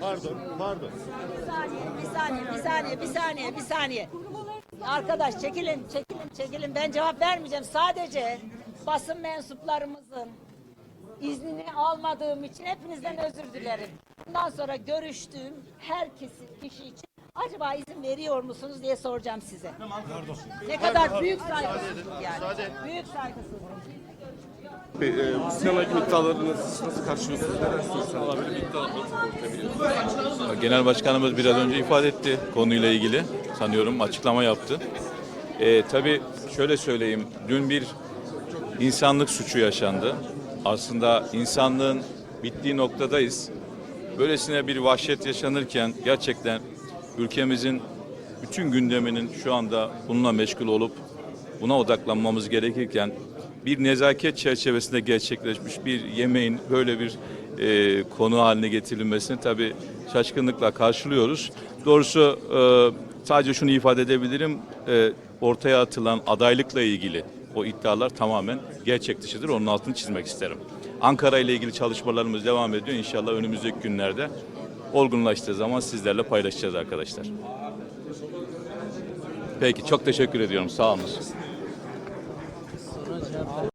Pardon, pardon. Bir saniye, bir saniye, bir saniye, bir saniye, bir saniye. Arkadaş çekilin, çekilin, çekilin. Ben cevap vermeyeceğim. Sadece basın mensuplarımızın iznini almadığım için hepinizden özür dilerim. Bundan sonra görüştüğüm her kesim kişi için acaba izin veriyor musunuz diye soracağım size. Ne kadar büyük saygısızlık yani. Büyük saygısızlık. E, nasıl karşılıyorsunuz? Genel Başkanımız biraz önce ifade etti konuyla ilgili. Sanıyorum açıklama yaptı. Ee, tabii şöyle söyleyeyim. Dün bir insanlık suçu yaşandı. Aslında insanlığın bittiği noktadayız. Böylesine bir vahşet yaşanırken gerçekten ülkemizin bütün gündeminin şu anda bununla meşgul olup buna odaklanmamız gerekirken bir nezaket çerçevesinde gerçekleşmiş bir yemeğin böyle bir e, konu haline getirilmesini tabii şaşkınlıkla karşılıyoruz. Doğrusu e, sadece şunu ifade edebilirim. E, ortaya atılan adaylıkla ilgili o iddialar tamamen gerçek dışıdır. Onun altını çizmek isterim. Ankara ile ilgili çalışmalarımız devam ediyor. İnşallah önümüzdeki günlerde olgunlaştığı zaman sizlerle paylaşacağız arkadaşlar. Peki çok teşekkür ediyorum. Sağ olun.